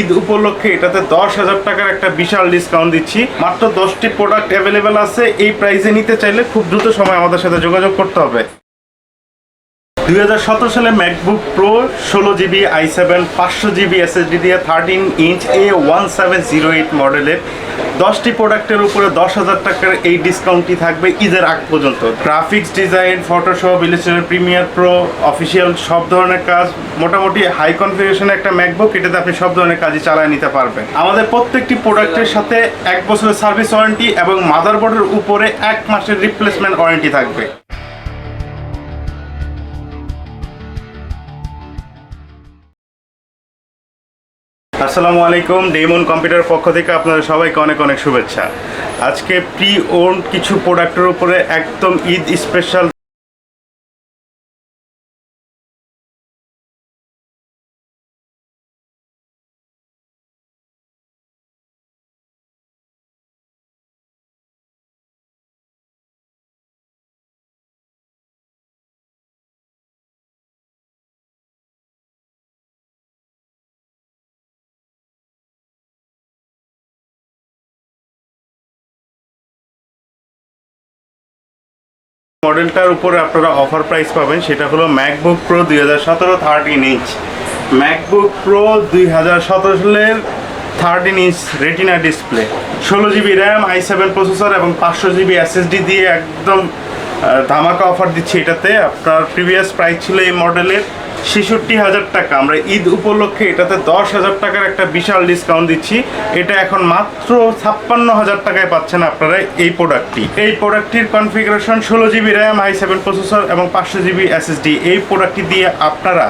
ঈদ উপলক্ষে এটাতে দশ হাজার টাকার একটা বিশাল ডিসকাউন্ট দিচ্ছি। মাত্র দশটি প্রোডাক্ট অ্যাভেলেবেল আছে, এই প্রাইসে নিতে চাইলে খুব দ্রুত সময় আমাদের সাথে যোগাযোগ করতে হবে। দুই হাজার সতেরো সালে ম্যাকবুক প্রো ষোলো জিবি আই সেভেন পাঁচশো জিবি এসএসডি দিয়ে thirteen inch A one seven zero eight মডেলের দশটি প্রোডাক্টের উপরে দশ হাজার টাকার এই ডিসকাউন্টটি থাকবে ঈদের আগ পর্যন্ত। Graphics design Photoshop Illustrator Premiere Pro official সব ধরনের কাজ, মোটামুটি হাই কনফিগারেশনের একটা ম্যাকবুক এটাতে আপনি সব ধরনের কাজই চালায় নিতে পারবেন। আমাদের প্রত্যেকটি প্রোডাক্টের সাথে এক বছরের সার্ভিস ওয়ারেন্টি এবং মাদারবোর্ডের উপরে এক মাসের রিপ্লেসমেন্ট ওয়ারেন্টি থাকবে। আসসালামু আলাইকুম ডেমন কম্পিউটার পক্ষ থেকে আপনাদের সবাইকে অনেক অনেক শুভেচ্ছা। আজকে প্রি ওন কিছু প্রোডাক্টের উপরে একদম ঈদ স্পেশাল মডেলটার উপরে আপনারা অফার প্রাইস পাবেন, সেটা হলো ম্যাকবুক প্রো দুই হাজার সতেরো থার্টিন ইঞ্চ ম্যাকবুক প্রো দুই হাজার সতেরো সালের থার্টিন ইঞ্চ রেটিনা ডিসপ্লে ষোলো GB RAM i seven processor এবং পাঁচশো জিবি এসএসডি দিয়ে একদম ধামাকা অফার দিচ্ছি এটাতে। আপনার প্রিভিয়াস প্রাইস ছিল এই মডেলের ছেষট্টি হাজার টাকা। আমরা ঈদ উপলক্ষে এটাতে দশ হাজার টাকার একটা বিশাল ডিসকাউন্ট দিচ্ছি। এটা এখন মাত্র ছাপ্পান্ন হাজার টাকায় পাচ্ছেন আপনারা এই প্রোডাক্টটি এই প্রোডাক্টটির কনফিগারেশন ষোলো GB RAM i seven processor এবং পাঁচশো জিবি এসএসডি এই প্রোডাক্টটি দিয়ে আপনারা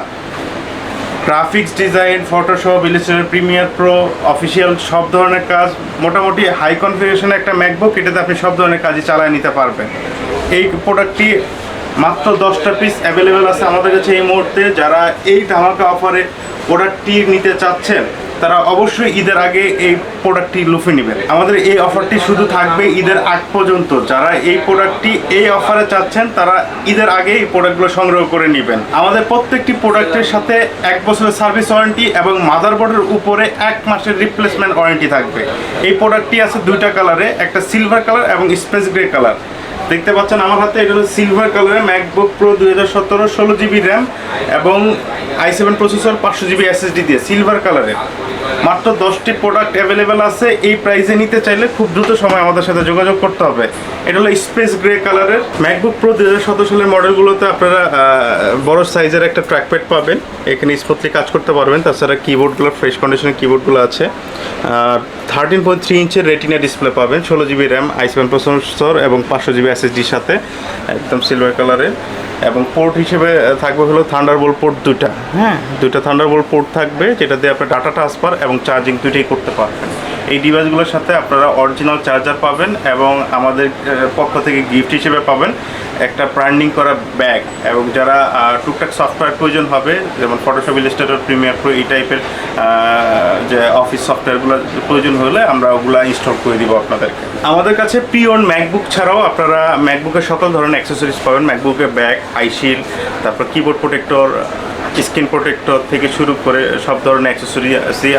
graphics design Photoshop Illustrator Premiere Pro official সব ধরনের কাজ, মোটামুটি হাই কনফিগারেশনের একটা ম্যাকবুক এটাতে আপনি সব ধরনের কাজই চালায় নিতে পারবেন। এই প্রোডাক্টটি মাত্র দশটা পিস অ্যাভেলেবেল আছে আমাদের কাছে এই মুহূর্তে। যারা এই ধামাকা অফারে প্রোডাক্টটি নিতে চাচ্ছেন, তারা অবশ্যই ঈদের আগে এই প্রোডাক্টটি লুফে নেবেন। আমাদের এই অফারটি শুধু থাকবে ঈদের আগ পর্যন্ত। যারা এই প্রোডাক্টটি এই অফারে চাচ্ছেন, তারা ঈদের আগে এই প্রোডাক্টগুলো সংগ্রহ করে নেবেন। আমাদের প্রত্যেকটি প্রোডাক্টের সাথে এক বছরের সার্ভিস ওয়ারেন্টি এবং মাদারবোর্ডের উপরে এক মাসের রিপ্লেসমেন্ট ওয়ারেন্টি থাকবে। এই প্রোডাক্টটি আছে দুইটা কালারে একটা সিলভার কালার এবং স্পেস গ্রে কালার দেখতে পাচ্ছেন আমার হাতে এটা হলো সিলভার কালারের ম্যাকবুক প্রো দুই হাজার সতেরো, ষোলো জিবি র্যাম এবং আই সেভেন প্রসেসর পাঁচশো জিবি এসএসডি দিয়ে সিলভার কালারের মাত্র দশটি প্রোডাক্ট অ্যাভেলেবেল আছে এই প্রাইসে নিতে চাইলে খুব দ্রুত সময় আমাদের সাথে যোগাযোগ করতে হবে। এটা হলো স্পেস গ্রে কালারের ম্যাকবুক প্রো দু হাজার সতেরো সালের মডেলগুলোতে আপনারা বড় সাইজের একটা ট্র্যাকপ্যাড পাবেন। এখানে স্মুথলি কাজ করতে পারবেন। তাছাড়া কিবোর্ডগুলো ফ্রেশ কন্ডিশনের কিবোর্ডগুলো আছে। আর থার্টিন পয়েন্ট থ্রি ইঞ্চের রেটিনা ডিসপ্লে পাবেন ষোলো GB RAM i seven processor এবং পাঁচশো জিবি এসএসডির সাথে একদম সিলভার কালারের এবং পোর্ট হিসেবে থাকবে হলো থান্ডার থান্ডারবোল্ট পোর্ট দুইটা। হ্যাঁ। দুইটা থান্ডারবোল্ট পোর্ট থাকবে যেটা দিয়ে আপনার ডাটা ট্রান্সফার এবং চার্জিং দুইটাই করতে পারবেন। এই ডিভাইসগুলোর সাথে আপনারা অরিজিনাল চার্জার পাবেন এবং আমাদের পক্ষ থেকে গিফট হিসেবে পাবেন একটা ব্র্যান্ডিং করা ব্যাগ এবং যারা টুকটাক সফটওয়্যার প্রয়োজন হবে, যেমন ফটোশপ ইলিস্ট্রেটর প্রিমিয়ার প্রো এই টাইপের যে অফিস সফটওয়্যারগুলো প্রয়োজন হলে আমরা ওগুলো ইনস্টল করে দিব আপনাদেরকে। আমাদের কাছে প্রি ওন ম্যাকবুক ছাড়াও আপনারা ম্যাকবুকের সকল ধরনের অ্যাক্সেসরিজ পাবেন। ম্যাকবুকের ব্যাগ আইশিল্ড তারপর কিবোর্ড প্রোটেক্টর স্ক্রিন প্রোটেক্টর থেকে শুরু করে সব ধরনের অ্যাক্সেসরি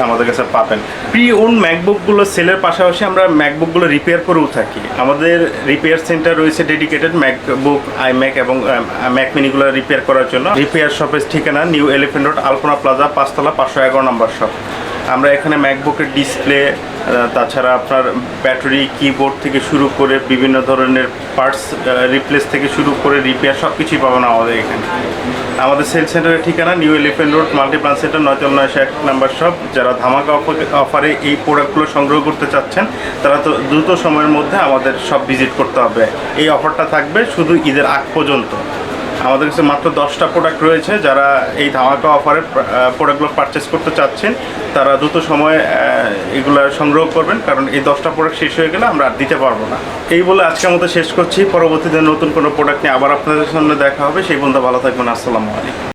আমাদের কাছে পাবেন। প্রি ওন ম্যাকবুকগুলো সেলের পাশাপাশি আমরা ম্যাকবুকগুলো রিপেয়ার করেও থাকি। আমাদের রিপেয়ার সেন্টার রয়েছে ডেডিকেটেড ম্যাকবুক আইম্যাক এবং ম্যাক মিনিগুলো রিপেয়ার করার জন্য। রিপেয়ার শপের ঠিকানা New Elephant Road Alpana plaza পাঁচতলা পাঁচশো এগারো নম্বর শপ আমরা এখানে ম্যাকবুকের ডিসপ্লে তাছাড়া আপনার ব্যাটারি কিবোর্ড থেকে শুরু করে বিভিন্ন ধরনের পার্টস রিপ্লেস থেকে শুরু করে রিপেয়ার সব কিছুই পাবেন আমাদের এখানে। আমাদের সেল সেন্টারের ঠিকানা New Elephant Road Multiplan Center নয়তল নয়শো এক নাম্বার শপ যারা ধামাকা অফ- অফারে এই প্রোডাক্টগুলো সংগ্রহ করতে চাচ্ছেন, তারা তো দ্রুত সময়ের মধ্যে আমাদের সব ভিজিট করতে হবে। এই অফারটা থাকবে শুধু ঈদের আগ পর্যন্ত। আমাদের কাছে মাত্র দশটা প্রোডাক্ট রয়েছে, যারা এই ধামাকা অফারের প্রোডাক্টগুলো পারচেস করতে চাচ্ছেন, তারা দ্রুত সময়ে এগুলো সংগ্রহ করবেন, কারণ এই দশটা প্রোডাক্ট শেষ হয়ে গেলে আমরা আর দিতে পারব না। এই বলে আজকের মতো শেষ করছি, পরবর্তীতে নতুন কোনো প্রোডাক্ট নিয়ে আবার আপনাদের সামনে দেখা হবে। সেই বন্ধু ভালো থাকবেন, আসসালামু আলাইকুম।